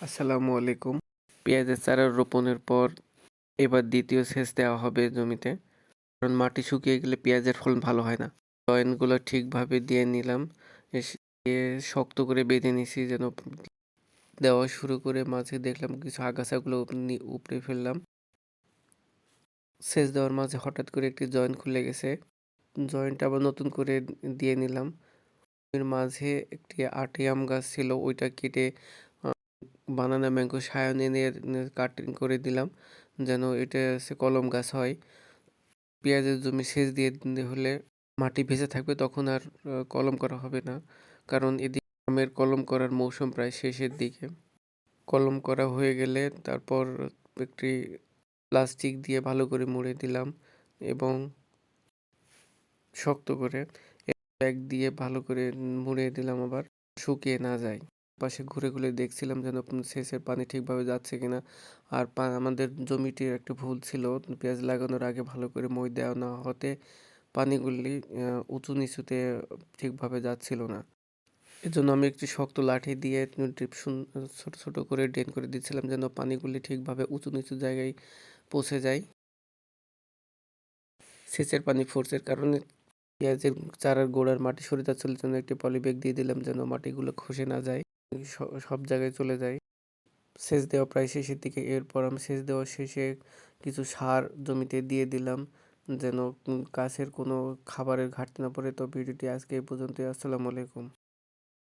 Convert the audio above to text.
আসসালামু আলাইকুম। পেঁয়াজের চারা রোপণের পর এবার দ্বিতীয় সেচ দেওয়া হবে জমিতে। কারণ মাটি শুকিয়ে গেলে পেঁয়াজের ফলন ভালো হয় না। জয়েন্টগুলো ঠিকভাবে দিয়ে নিলাম। দিয়ে শক্ত করে বেঁধে নিছি যেন দেওয়া শুরু করে মাঝে দেখলাম কিছু আগাছাগুলো উপড়ে ফেললাম। সেচ দেওয়ার মাঝে হঠাৎ করে একটি জয়েন্ট খুলে গেছে। জয়েন্ট আবার নতুন করে দিয়ে নিলাম। মাঝে একটি আটি আম গাছ ছিল, ওইটা কেটে বানানা ম্যাঙ্গো সায়ন এনে কাটিং করে দিলাম, যেন এটা সে কলম গাছ হয়। পেঁয়াজের জমি সেচ দিয়ে হলে মাটি ভেজে থাকবে, তখন আর কলম করা হবে না। কারণ এদিকে আমের কলম করার মৌসুম প্রায় শেষের দিকে। কলম করা হয়ে গেলে তারপর একটি প্লাস্টিক দিয়ে ভালো করে মুড়ে দিলাম এবং শক্ত করে ব্যাগ দিয়ে ভালো করে মুড়ে দিলাম আবার শুকিয়ে না যায়। পাশে ঘুরে ঘুরে দেখছিলাম যেন সেচের পানি ঠিকভাবে যাচ্ছে কিনা। আর আমাদের জমিটির একটা ভুল ছিল, পেঁয়াজ লাগানোর আগে ভালো করে মই দেওয়া না হতে পানিগুলি উঁচু নিচুতে ঠিকভাবে যাচ্ছিল না। এজন্য আমি একটি শক্ত লাঠি দিয়ে ড্রিপ ছোট ছোট করে ড্রেন করে দিচ্ছিলাম যেন পানিগুলি ঠিকভাবে উঁচু নিচু জায়গায় পৌঁছে যায়। সেচের পানি ফোর্সের কারণে পেঁয়াজের চারার গোড়ার মাটি সরে যাচ্ছিল জন্য একটি পলিব্যাগ দিয়ে দিলাম যেন মাটিগুলো খসে না যায়। সব জায়গায় চলে যায় সেচ দেওয়া প্রায় শেষের দিকে। এরপর আমি সেচ দেওয়া শেষে কিছু সার জমিতে দিয়ে দিলাম, যেন গাছের কোনো খাবারের ঘাটতি না পড়ে। তো ভিডিওটি আজকে এই পর্যন্তই। আসসালামু আলাইকুম।